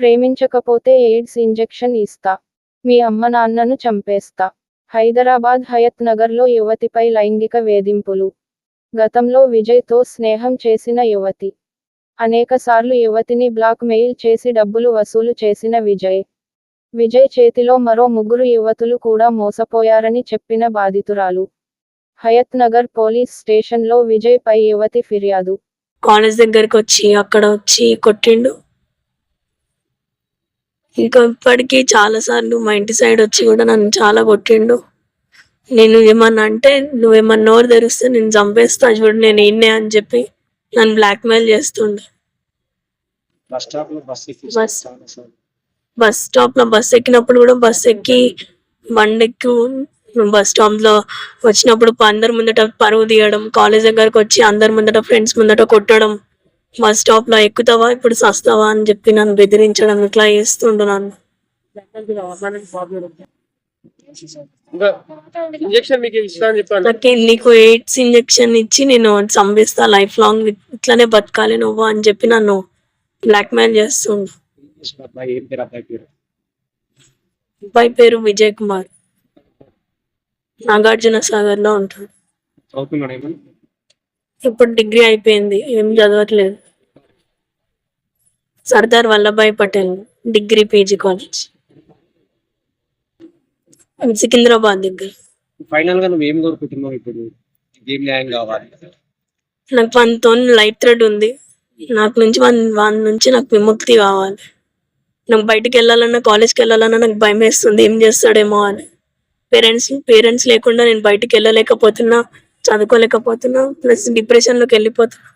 ప్రేమించకపోతే AIDS injection ఇస్తా. మీ అమ్మ నాన్నను చంపేస్తా. హైదరాబాద్ హయత్ నగర్లో యువతిపై లైంగిక వేధింపులు. గతంలో విజయ్తో స్నేహం చేసిన యువతి. అనేకసార్లు యువతిని బ్లాక్ మెయిల్ చేసి డబ్బులు వసూలు చేసిన విజయ్. విజయ్ చేతిలో మరో ముగ్గురు యువతులు కూడా మోసపోయారని చెప్పిన బాధితురాలు. హయత్ నగర్ పోలీస్ స్టేషన్లో విజయ్ పై యువతి ఫిర్యాదు. కాలేజ్ దగ్గరికి వచ్చి అక్కడ వచ్చి కొట్టిండు. ఇంకా ఇప్పటికీ చాలా సార్లు మా ఇంటి సైడ్ వచ్చి కూడా నన్ను చాలా కొట్టిండు. నేను ఏమన్నా అంటే నువ్వేమన్నా నోరు తెరిస్తే నేను చంపేస్తా చూడు నేను ఈయన్నే అని చెప్పి నన్ను బ్లాక్మెయిల్ చేస్తుండు. బస్ స్టాప్లో బస్ స్టాప్లో బస్ ఎక్కినప్పుడు కూడా బస్ ఎక్కి బండి ఎక్కి బస్ స్టాప్లో వచ్చినప్పుడు అందరి ముందట పరువు తీయడం కాలేజ్ దగ్గరకు వచ్చి అందరి ముందట ఫ్రెండ్స్ ముందట కొట్టడం. బస్ స్టాప్లో ఎక్కుతావా? ఇప్పుడు సస్తావా అని చెప్పి నన్ను బెదిరించడం ఇట్లా చేస్తుండు నన్ను? నాకు నీకు ఎయిడ్స్ ఇంజెక్షన్ ఇచ్చి నేను చంపిస్తా లైఫ్ లాంగ్. ఇట్లానే బతకాలి నువ్వు అని చెప్పి నన్ను బ్లాక్మెయిల్ చేస్తుండు. అబ్బాయి పేరు విజయ్ కుమార్. నాగార్జున సాగర్లో ఉంటాడు ఇప్పుడు డిగ్రీ అయిపోయింది ఏం చదవట్లేదు. Sardar Vallabhbhai Patel degree PG college. Secunderabad దగ్గర. ఫైనల్గా నువ్వు ఏం కోరుకుంటున్నావు ఇప్పుడు? ఏం న్యాయం కావాలి? నాకు మనతో లైట్ థ్రెడ్ ఉంది. నాకు నుంచి వన్ వన్ నుంచి నాకు విముక్తి కావాలి. నాకు బయటికి వెళ్ళాలన్నా కాలేజ్కి వెళ్ళాలన్నా నాకు భయం వేస్తుంది ఏం చేస్తాడేమో అని. పేరెంట్స్ పేరెంట్స్ లేకుండా నేను బయటికి వెళ్ళలేకపోతున్నా. చదువుకోలేకపోతున్నాం ప్లస్ డిప్రెషన్లోకి వెళ్ళిపోతున్నాం